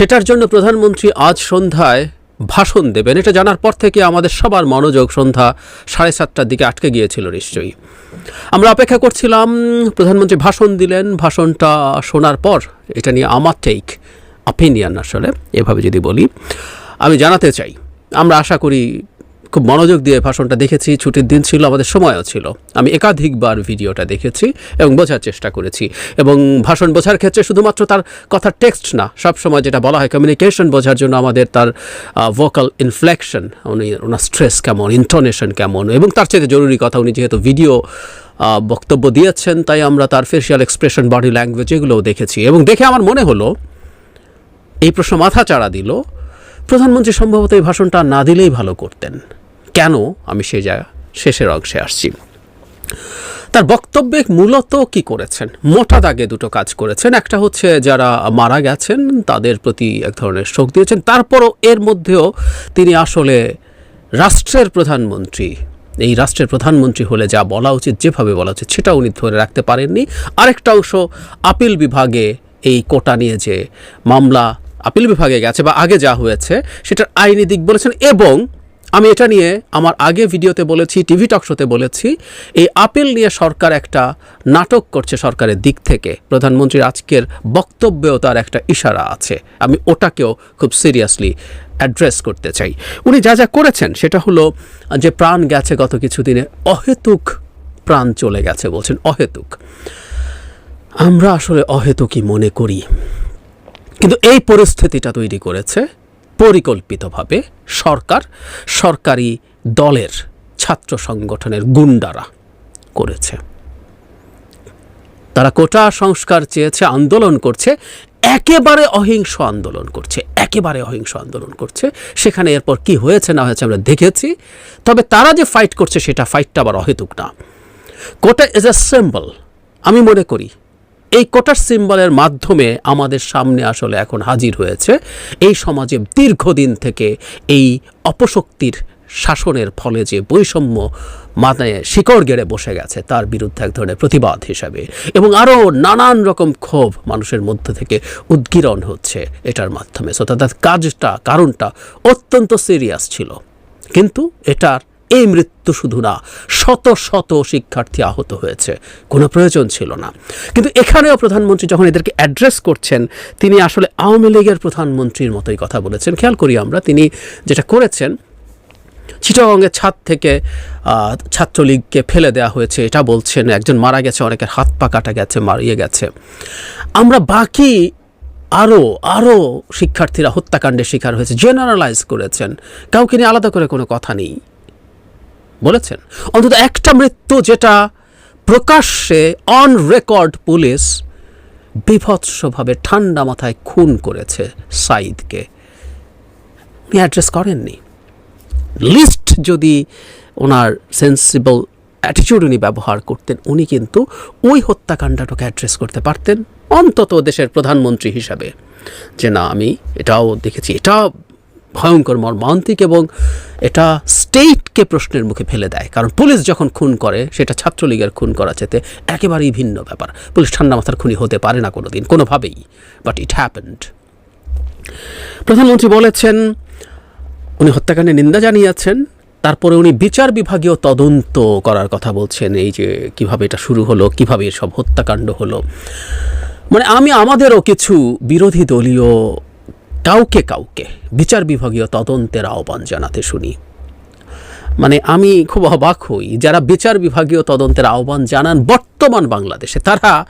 সেটার জন্য প্রধানমন্ত্রী আজ সন্ধ্যায় ভাষণ দেবেন। এটা জানার পর থেকে আমাদের সবার মনোযোগ সন্ধ্যা সাড়ে সাতটার দিকে আটকে গিয়েছিল নিশ্চয়ই। আমরা অপেক্ষা করছিলাম, প্রধানমন্ত্রী ভাষণ দিলেন, ভাষণটা শোনার পর এটা নিয়ে আমার টেক অপিনিয়ন আসলে, এভাবে যদি বলি। আমি জানাতে চাই, আমরা আশা করি খুব মনোযোগ দিয়ে ভাষণটা দেখেছি, ছুটির দিন ছিল, আমাদের সময়ও ছিল। আমি একাধিকবার ভিডিওটা দেখেছি এবং বোঝার চেষ্টা করেছি। এবং ভাষণ বোঝার ক্ষেত্রে শুধুমাত্র তার কথার টেক্সট না, সব সময় যেটা বলা হয় কমিউনিকেশন বোঝার জন্য আমাদের তার ভোকাল ইনফ্লেকশন উনি ওনার স্ট্রেস কেমন ইন্টোনেশন কেমন, এবং তার চেয়ে জরুরি কথা, উনি যেহেতু ভিডিও বক্তব্য দিয়েছেন, তাই আমরা তার ফেসিয়াল এক্সপ্রেশন বডি ল্যাঙ্গুয়েজ এগুলোও দেখেছি। এবং দেখে আমার মনে হলো, এই প্রশ্ন মাথা চাড়া দিল, প্রধানমন্ত্রী সম্ভবত এই ভাষণটা না দিলেই ভালো করতেন। কেন আমি সেই জায়গা, শেষের অংশে আসছি? তার বক্তব্যে মূলত কি করেছেন? মোটা দাগে দুটো কাজ করেছেন। একটা হচ্ছে যারা মারা গেছেন, তাদের প্রতি এক ধরনের শোক দিয়েছেন। তারপরও এর মধ্যেও তিনি আসলে রাষ্ট্রের প্রধানমন্ত্রী। এই রাষ্ট্রের প্রধানমন্ত্রী হলে যা বলা উচিত, যেভাবে বলা উচিত সেটা উনি ধরে রাখতে পারেননি। আরেকটা অংশ, আপিল বিভাগে এই কোটা নিয়ে যে মামলা আপিল বিভাগে গেছে বা আগে যা হয়েছে, সেটার আইনি দিক বলেছেন এবং আমি এটা নিয়ে আমার আগে ভিডিওতে বলেছি, টিভি টক শোতে বলেছি, এই আপেল নিয়ে সরকার একটা নাটক করছে সরকারের দিক থেকে। প্রধানমন্ত্রীর আজকের বক্তব্যেও তার একটা ইশারা আছে। আমি ওটাকেও খুব সিরিয়াসলি অ্যাড্রেস করতে চাই। উনি যা যা করেছেন, সেটা হলো যে প্রাণ গেছে গত কিছুদিনে, অহেতুক প্রাণ চলে গেছে বলছেন, অহেতুক। আমরা আসলে অহেতুকই মনে করি। কিন্তু এই পরিস্থিতিটা তৈরি করেছে পরিকল্পিতভাবে সরকার, সরকারি দলের ছাত্র সংগঠনের গুন্ডারা করেছে। তারা কোটা সংস্কার চেয়েছে, আন্দোলন করছে, একেবারে অহিংস আন্দোলন করছে, একেবারে অহিংস আন্দোলন করছে। সেখানে এরপর কি হয়েছে না হয়েছে আমরা দেখেছি। তবে তারা যে ফাইট করছে, সেটা ফাইটটা আবার অহেতুক না। কোটা ইজ এ সিম্বল আমি মনে করি এই কোটার সিম্বলের মাধ্যমে আমাদের সামনে আসলে এখন হাজির হয়েছে এই সমাজে দীর্ঘদিন থেকে এই অপশক্তির শাসনের ফলে যে বৈষম্য মাথায় শিকড় গেড়ে বসে গেছে, তার বিরুদ্ধে এক ধরনের প্রতিবাদ হিসাবে। এবং আরও নানান রকম ক্ষোভ মানুষের মধ্য থেকে উদ্গীরণ হচ্ছে এটার মাধ্যমে। সো তাদের কাজটা, কারণটা অত্যন্ত সিরিয়াস ছিল। কিন্তু এটার এই মৃত্যু শুধু না, শত শত শিক্ষার্থী আহত হয়েছে। কোনো প্রয়োজন ছিল না। কিন্তু এখানেও প্রধানমন্ত্রী যখন এদেরকে অ্যাড্রেস করছেন, তিনি আসলে আওয়ামী লীগের প্রধানমন্ত্রীর মতোই কথা বলেছেন। খেয়াল করি আমরা, তিনি যেটা করেছেন, চিটাগংয়ের ছাদ থেকে ছাত্রলীগকে ফেলে দেওয়া হয়েছে। এটা বলছেন, একজন মারা গেছে, অনেকের হাত পা কাটা গেছে, মারিয়ে গেছে। আমরা বাকি আরও আরও শিক্ষার্থীরা হত্যাকাণ্ডের শিকার হয়েছে জেনারেলাইজ করেছেন। কাউকে নিয়ে আলাদা করে কোনো কথা নেই। বলেছেন। অন্তত একটা মৃত্যু যেটা প্রকাশ্যে অন রেকর্ড পুলিশ বিভৎসভাবে ঠান্ডা মাথায় খুন করেছে সাইদকে উনি অ্যাড্রেস করেননি। লিস্ট যদি ওনার সেন্সিবল অ্যাটিটিউড উনি ব্যবহার করতেন, উনি কিন্তু ওই হত্যাকাণ্ডটাকে অ্যাড্রেস করতে পারতেন। অন্তত দেশের প্রধানমন্ত্রী হিসাবে। যে না, আমি এটাও দেখেছি, এটা ভয়ঙ্কর, মর্মান্তিক এবং এটা স্টেটকে প্রশ্নের মুখে ফেলে দেয়। কারণ পুলিশ যখন খুন করে, সেটা ছাত্রলীগের খুন করা চেতে একেবারেই ভিন্ন ব্যাপার। পুলিশ ঠান্ডা মাথার খুনি হতে পারে না কোনো দিন কোনোভাবেই বাট ইট হ্যাপেন্ড প্রধানমন্ত্রী বলেছেন, উনি হত্যাকাণ্ডে নিন্দা জানিয়েছেন, তারপরে উনি বিচার বিভাগীয় তদন্ত করার কথা বলছেন, এই যে কীভাবে এটা শুরু হলো, কীভাবে এসব হত্যাকাণ্ড হলো। মানে আমি, আমাদেরও কিছু বিরোধী দলীয় কাউকে কাউকে বিচার বিভাগীয় তদন্তের আহ্বান জানাতে শুনি। মানে আমি খুব অবাক হই, যারা বিচার বিভাগীয় তদন্তের আহ্বান জানান বর্তমান বাংলাদেশে, তারা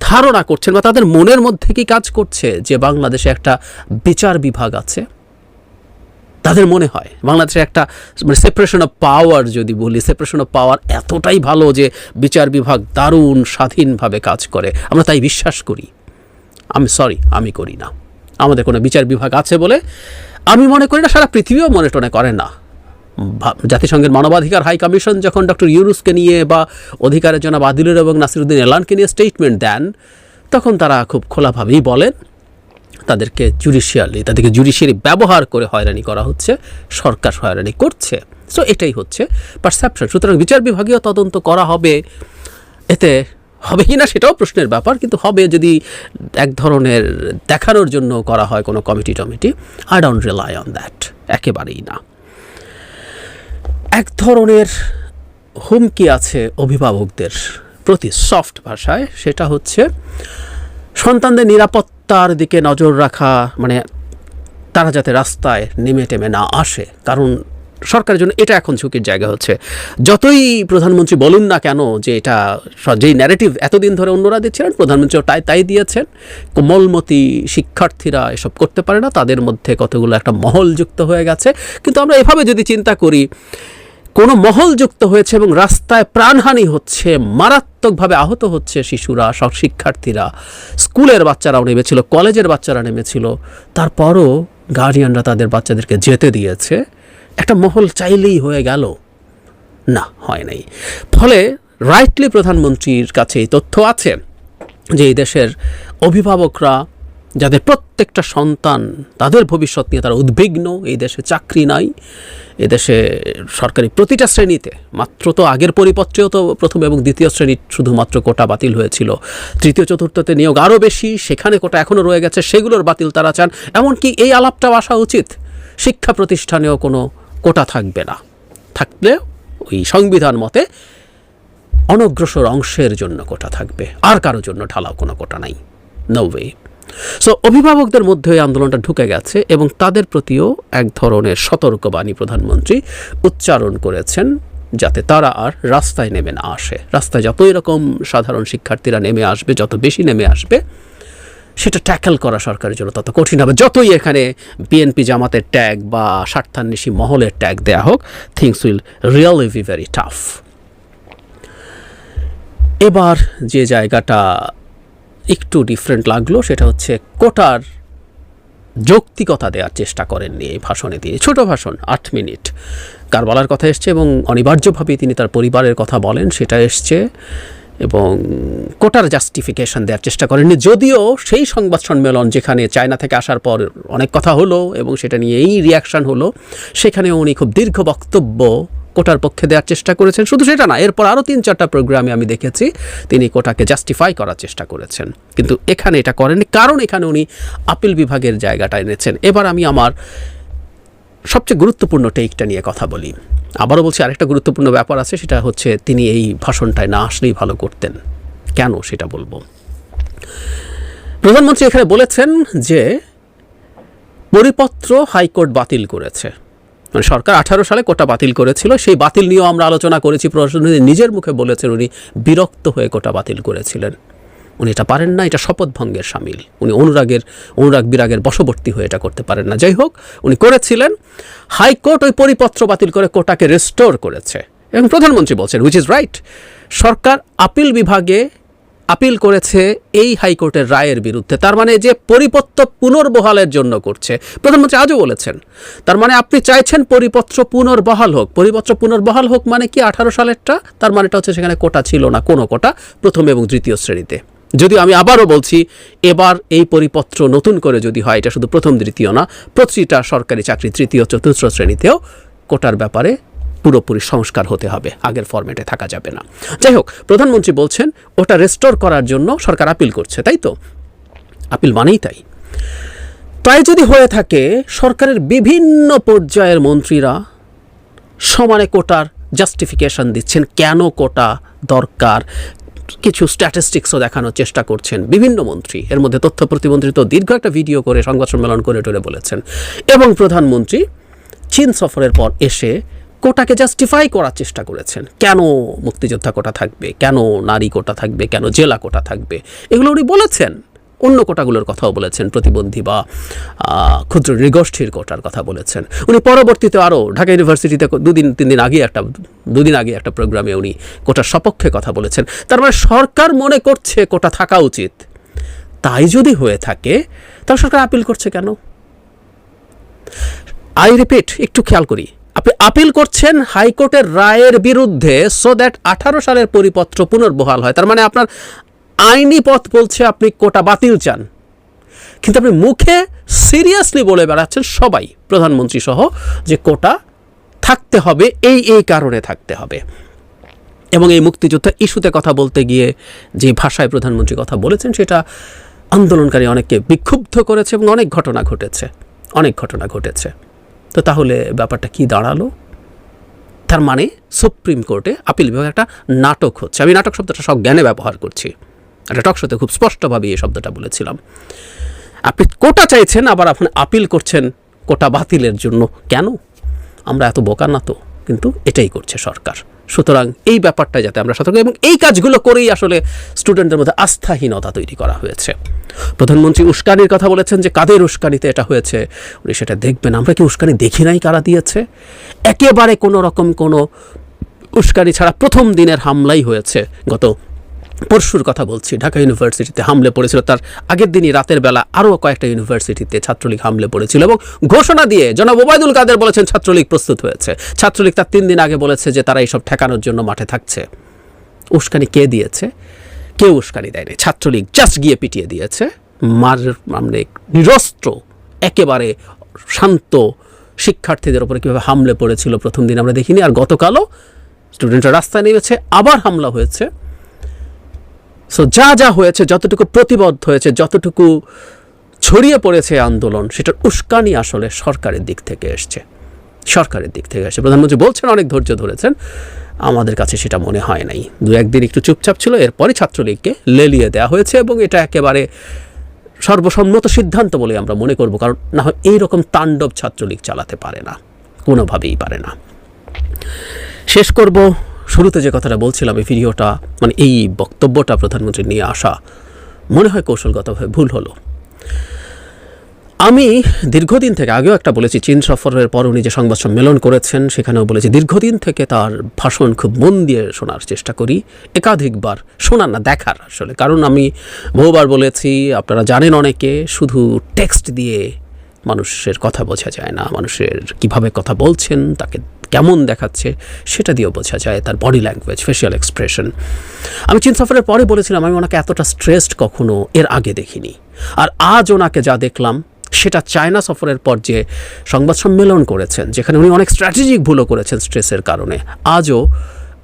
ধারণা করছেন বা তাদের মনের মধ্যে কি কাজ করছে যে বাংলাদেশে একটা বিচার বিভাগ আছে? তাদের মনে হয়, বাংলাদেশে একটা মানে সেপারেশন অফ পাওয়ার যদি বলি সেপারেশন অফ পাওয়ার এতটাই ভালো যে বিচার বিভাগ দারুণ স্বাধীনভাবে কাজ করে। আমরা তাই বিশ্বাস করি। আমি সরি আমি করি না। আমাদের কোনো বিচার বিভাগ আছে বলে আমি মনে করি না, সারা পৃথিবীও মনে টনে করে না। জাতিসংঘের মানবাধিকার হাই কমিশন যখন ডক্টর ইউরুসকে নিয়ে বা অধিকারের জন্য বাদিলুর এবং নাসিরুদ্দিন এলানকে নিয়ে স্টেটমেন্ট দেন, তখন তারা খুব খোলাভাবেই বলেন, তাদেরকে জুডিশিয়ালি তাদেরকে জুডিশিয়ালি ব্যবহার করে হয়রানি করা হচ্ছে, সরকার হয়রানি করছে। সো এটাই হচ্ছে পারসেপশন সুতরাং বিচার বিভাগীয় তদন্ত করা হবে, এতে হবে কি না সেটাও প্রশ্নের ব্যাপার, কিন্তু হবে যদি এক ধরনের দেখানোর জন্য করা হয় কোনো committee টমিটি I don't rely on that একেবারেই না। এক ধরনের হুমকি আছে অভিভাবকদের প্রতি সফট ভাষায়, সেটা হচ্ছে সন্তানদের নিরাপত্তার দিকে নজর রাখা মানে তারা যাতে রাস্তায় নেমে টেমে না আসে, কারণ সরকারের জন্য এটা এখন ঝুঁকির জায়গা হচ্ছে। যতই প্রধানমন্ত্রী বলুন না কেন যে এটা যেই ন্যারেটিভ এতদিন ধরে অন্যরা দিচ্ছিলেন, প্রধানমন্ত্রীও তাই তাই দিয়েছেন। কোমলমতি শিক্ষার্থীরা এসব করতে পারে না, তাদের মধ্যে কতগুলো একটা মহল যুক্ত হয়ে গেছে। কিন্তু আমরা এভাবে যদি চিন্তা করি, কোনো মহল যুক্ত হয়েছে এবং রাস্তায় প্রাণহানি হচ্ছে, মারাত্মকভাবে আহত হচ্ছে শিশুরা সব শিক্ষার্থীরা, স্কুলের বাচ্চারাও নেমেছিল, কলেজের বাচ্চারা নেমেছিল, তারপরও গার্ডিয়ানরা তাদের বাচ্চাদেরকে যেতে দিয়েছে। একটা মহল চাইলেই হয়ে গেল। না, হয় নাই। ফলে রাইটলি প্রধানমন্ত্রীর কাছে এই তথ্য আছে যে এই দেশের অভিভাবকরা, যাদের প্রত্যেকটা সন্তান তাদের ভবিষ্যৎ নিয়ে তারা উদ্বিগ্ন, এই দেশে চাকরি নাই এদেশে সরকারি প্রতিটা শ্রেণীতে, মাত্র তো আগের পরিপত্রেও তো প্রথম এবং দ্বিতীয় শ্রেণির শুধুমাত্র কোটা বাতিল হয়েছিল। তৃতীয়, চতুর্থতে নিয়োগ আরও বেশি, সেখানে কোটা এখনও রয়ে গেছে, সেগুলোর বাতিল তারা চান। এমনকি এই আলাপটাও আসা উচিত। শিক্ষা প্রতিষ্ঠানেও কোনো কোটা থাকবে না। থাকলে ওই সংবিধান মতে অনগ্রসর অংশের জন্য কোটা থাকবে। আর কারোর জন্য ঢালাও কোনো কোটা নাই। নো সো অভিভাবকদের মধ্যে এই আন্দোলনটা ঢুকে গেছে এবং তাদের প্রতিও এক ধরনের সতর্কবাণী প্রধানমন্ত্রী উচ্চারণ করেছেন যাতে তারা আর রাস্তায় নেমে না আসে। রাস্তায় যত এরকম সাধারণ শিক্ষার্থীরা নেমে আসবে, যত বেশি নেমে আসবে সেটা ট্যাকেল করা সরকারের জন্য তত কঠিন হবে। যতই এখানে বিএনপি জামাতের ট্যাগ বা স্বার্থান্বেষী মহলের ট্যাগ দেয়া হোক things will really be very tough এবার যে জায়গাটা একটু ডিফারেন্ট লাগল, সেটা হচ্ছে কোটার যৌক্তিকতা দেওয়ার চেষ্টা করেননি এই ভাষণে দিয়ে ছোট ভাষণ, আট মিনিট। কার বলার কথা এসছে এবং অনিবার্যভাবে তিনি তার পরিবারের কথা বলেন, সেটা এসছে। এবং কোটার জাস্টিফিকেশন দেওয়ার চেষ্টা করেননি। যদিও সেই সংবাদ সম্মেলন যেখানে চায়না থেকে আসার পর অনেক কথা হলো এবং সেটা নিয়ে এই রিয়াকশন হলো সেখানে উনি খুব দীর্ঘ বক্তব্য কোটার পক্ষে দেওয়ার চেষ্টা করেছেন। শুধু সেটা না, এরপর আরও তিন চারটা প্রোগ্রামে আমি দেখেছি, তিনি কোটাকে জাস্টিফাই করার চেষ্টা করেছেন। কিন্তু এখানে এটা করেননি, কারণ এখানে উনি আপিল বিভাগের জায়গাটা এনেছেন। এবার আমি আমার সবচেয়ে গুরুত্বপূর্ণ টেকটা নিয়ে কথা বলি। আবারও বলছি, আরেকটা গুরুত্বপূর্ণ ব্যাপার আছে, সেটা হচ্ছে তিনি এই ভাষণটায় না আসলেই ভালো করতেন। কেন সেটা বলব? প্রধানমন্ত্রী এখানে বলেছেন যে, পরিপত্র হাইকোর্ট বাতিল করেছে। মানে সরকার আঠারো সালে কোটা বাতিল করেছিল, সেই বাতিল নিয়েও আমরা আলোচনা করেছি। প্রধানমন্ত্রী নিজের মুখে বলেছেন উনি বিরক্ত হয়ে কোটা বাতিল করেছিলেন। উনি এটা পারেন না, এটা শপথভঙ্গের সামিল। উনি অনুরাগের, অনুরাগ বিরাগের বশবর্তী হয়ে এটা করতে পারেন না। যাই হোক, উনি করেছিলেন, হাইকোর্ট ওই পরিপত্র বাতিল করে কোটাকে রেস্টোর করেছে। এবং প্রধানমন্ত্রী বলছেন হুইচ ইজ রাইট সরকার আপিল বিভাগে আপিল করেছে এই হাইকোর্টের রায়ের বিরুদ্ধে। তার মানে যে পরিপত্র পুনর্বহালের জন্য করছে। প্রধানমন্ত্রী আজও বলেছেন, তার মানে আপনি চাইছেন পরিপত্র পুনর্বহাল হোক। পরিপত্র পুনর্বহাল হোক মানে কি আঠারো সালেরটা? তার মানেটা হচ্ছে সেখানে কোটা ছিল না, কোনো কোটা, প্রথম এবং তৃতীয় শ্রেণীতে। যদিও আমি আবারও বলছি, এবার এই পরিপত্র নতুন করে যদি হয়, এটা শুধু প্রথম দ্বিতীয় না, প্রতিটা সরকারি চাকরি তৃতীয়, চতুর্থ শ্রেণীতেও কোটার ব্যাপারে পুরোপুরি সংস্কার হতে হবে, আগের ফরম্যাটে থাকা যাবে না। যাই হোক, প্রধানমন্ত্রী বলছেন, ওটা রেস্টোর করার জন্য সরকার আপিল করছে, তাই তো? আপিল মানেই তাই। তাই যদি হয়ে থাকে, সরকারের বিভিন্ন পর্যায়ের মন্ত্রীরা সমানে কোটার জাস্টিফিকেশন দিচ্ছেন, কেন কোটা দরকার কিছু স্ট্যাটিস্টিক্সও দেখানোর চেষ্টা করছেন বিভিন্ন মন্ত্রী। এর মধ্যে তথ্য প্রতিমন্ত্রী তো দীর্ঘ একটা ভিডিও করে সংবাদ সম্মেলন করে টরে বলেছেন। এবং প্রধানমন্ত্রী চীন সফরের পর এসে কোটাকে জাস্টিফাই করার চেষ্টা করেছেন। কেন মুক্তিযোদ্ধা কোটা থাকবে? কেন নারী কোটা থাকবে? কেন জেলা কোটা থাকবে? এগুলো উনি বলেছেন। অন্য কোটাগুলোর কথাও বলেছেন প্রতিবন্ধী বা ক্ষুদ্র নৃগোষ্ঠীর কোটার কথা বলেছেন। উনি পরবর্তীতে আরও ঢাকা ইউনিভার্সিটিতে দুদিন, তিন দিন আগে একটা, দুদিন আগে একটা প্রোগ্রামে উনি কোটার সপক্ষে কথা বলেছেন। তার মানে সরকার মনে করছে কোটা থাকা উচিত। তাই যদি হয়ে থাকে, তাহলে সরকার আপিল করছে কেন? আই রিপিট একটু খেয়াল করি। আপনি আপিল করছেন হাইকোর্টের রায়ের বিরুদ্ধে সো দ্যাট আঠারো সালের পরিপত্র পুনর্বহাল হয়। তার মানে আপনার আইনি পথ বলছে আপনি কোটা বাতিল চান। কিন্তু আপনি মুখে সিরিয়াসলি বলে বেড়াচ্ছেন সবাই, প্রধানমন্ত্রী সহ, যে কোটা থাকতে হবে, এই এই কারণে থাকতে হবে। এবং এই মুক্তিযুদ্ধ ইস্যুতে কথা বলতে গিয়ে যে ভাষায় প্রধানমন্ত্রী কথা বলেছেন, সেটা আন্দোলনকারী অনেককে বিক্ষুব্ধ করেছে এবং অনেক ঘটনা ঘটেছে, অনেক ঘটনা ঘটেছে। তো তাহলে ব্যাপারটা কি দাঁড়াল? তার মানে সুপ্রিম কোর্টে আপিল বিভাগে একটা নাটক হচ্ছে। আমি নাটক শব্দটা সব জ্ঞানে ব্যবহার করছি। একটা টক টকশোতে খুব স্পষ্টভাবে এই শব্দটা বলেছিলাম। আপনি কোটা চাইছেন, আবার আপনি আপিল করছেন কোটা বাতিলের জন্য। কেন? আমরা এত বোকা না তো, কিন্তু এটাই করছে সরকার। সুতরাং এই ব্যাপারটা যাতে আমরা সতর্ক, এবং এই কাজগুলো করেই আসলে স্টুডেন্টদের মধ্যে আস্থাহীনতা তৈরি করা হয়েছে। প্রধানমন্ত্রী উস্কানির কথা বলেছেন যে, কাদের উস্কানিতে এটা হয়েছে? উনি সেটা দেখবেন। আমরা কি উস্কানি দেখি নাই কারা দিয়েছে? একেবারে কোনো রকম কোনো উস্কানি ছাড়া প্রথম দিনের হামলাই হয়েছে গত পরশুর কথা বলছি। ঢাকা ইউনিভার্সিটিতে হামলে পড়েছিল তার আগের দিনই রাতের বেলা আরও কয়েকটা ইউনিভার্সিটিতে ছাত্রলীগ হামলে পড়েছিল এবং ঘোষণা দিয়ে জনাব ওবায়দুল কাদের বলেছেন ছাত্রলীগ প্রস্তুত হয়েছে। ছাত্রলীগ তার তিন দিন আগে বলেছে যে তারা এইসব ঠেকানোর জন্য মাঠে থাকছে। উস্কানি কে দিয়েছে? কেউ উস্কানি দেয়নি। ছাত্রলীগ জাস্ট গিয়ে পিটিয়ে দিয়েছে। মার মানে নিরস্ত্র, একেবারে শান্ত শিক্ষার্থীদের উপরে কীভাবে হামলে পড়েছিল প্রথম দিন আমরা দেখিনি। আর গতকালও স্টুডেন্টরা রাস্তায় নেমেছে, আবার হামলা হয়েছে। সো যা যা হয়েছে, যতটুকু প্রতিবদ্ধ হয়েছে, যতটুকু ছড়িয়ে পড়েছে আন্দোলন, সেটার উস্কানি আসলে সরকারের দিক থেকে এসছে। সরকারের দিক থেকে এসে প্রধানমন্ত্রী বলছেন, অনেক ধৈর্য ধরেছেন, আমাদের কাছে সেটা মনে হয় নাই। দু একদিন একটু চুপচাপ ছিল এরপরে ছাত্রলীগকে লেলিয়ে দেওয়া হয়েছে এবং এটা একেবারে সর্বসম্মত সিদ্ধান্ত বলে আমরা মনে করব, কারণ না হয় এইরকম তাণ্ডব ছাত্রলীগ চালাতে পারে না, কোনোভাবেই পারে না। শেষ করব শুরুতে যে কথাটা বলছিলাম, এই ভিডিওটা মানে এই বক্তব্যটা প্রধানমন্ত্রী নিয়ে আসা, মনে হয় কৌশলগতভাবে ভুল হলো। আমি দীর্ঘদিন থেকে, আগেও একটা বলেছি, চীন সফরের পর উনি যে সংবাদ সম্মেলন করেছেন, সেখানেও বলেছি, দীর্ঘদিন থেকে তার ভাষণ খুব মন দিয়ে শোনার চেষ্টা করি, একাধিকবার শোনার না, দেখার আসলে। কারণ আমি বহুবার বলেছি, আপনারা জানেন অনেকে, শুধু টেক্সট দিয়ে মানুষের কথা বোঝা যায় না, মানুষের কীভাবে কথা বলছেন, তাকে কেমন দেখাচ্ছে, সেটা দিয়েও বোঝা যায় তার বডি ল্যাঙ্গুয়েজ ফেশিয়াল এক্সপ্রেশন আমি চীন সফরের পরে বলেছিলাম, আমি ওনাকে এতটা স্ট্রেসড কখনো এর আগে দেখিনি। আর আজ ওনাকে যা দেখলাম, সেটা চায়না সফরের পর যে সংবাদ সম্মেলন করেছেন, যেখানে উনি অনেক স্ট্র্যাটেজিক ভুলও করেছেন স্ট্রেসের কারণে, আজও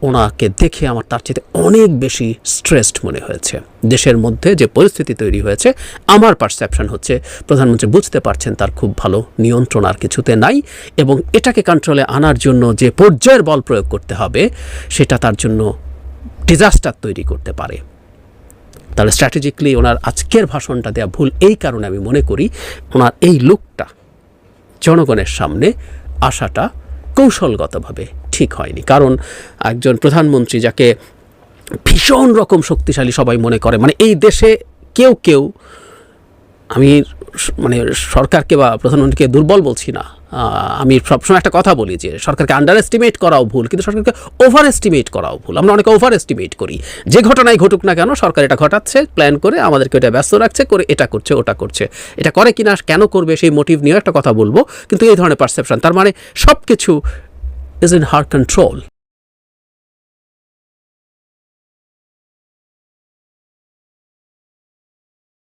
ওনাকে দেখে আমার তার চেয়ে অনেক বেশি স্ট্রেসড মনে হয়েছে। দেশের মধ্যে যে পরিস্থিতি তৈরি হয়েছে, আমার পারসেপশন হচ্ছে প্রধানমন্ত্রী বুঝতে পারছেন তার খুব ভালো নিয়ন্ত্রণ আর কিছুতে নাই এবং এটাকে কন্ট্রোলে আনার জন্য যে পর্যায়ের বল প্রয়োগ করতে হবে, সেটা তার জন্য ডিজাস্টার তৈরি করতে পারে। তাহলে স্ট্র্যাটেজিক্যালি ওনার আজকের ভাষণটা দেওয়া ভুল এই কারণে আমি মনে করি ওনার এই লুকটা জনগণের সামনে আসাটা কৌশলগতভাবে ঠিক হয়নি। কারণ একজন প্রধানমন্ত্রী যাকে ভীষণ রকম শক্তিশালী সবাই মনে করে মানে এই দেশে কেউ কেউ, আমি মানে সরকারকে বা প্রধানমন্ত্রীকে দুর্বল বলছি না আমি সবসময় একটা কথা বলি যে সরকারকে আন্ডার এস্টিমেট করাও ভুল, কিন্তু সরকারকে ওভার এস্টিমেট করাও ভুল। আমরা অনেকে ওভার এস্টিমেট করি। যে ঘটনাই ঘটুক না কেন, সরকার এটা ঘটাচ্ছে প্ল্যান করে আমাদেরকে এটা ব্যস্ত রাখছে, করে এটা করছে, ওটা করছে। এটা করে কিনা, কেন করবে, সেই মোটিভ নিয়েও একটা কথা বলব, কিন্তু এই ধরনের পারসেপশন তার মানে সব কিছু ইজ ইন হার কন্ট্রোল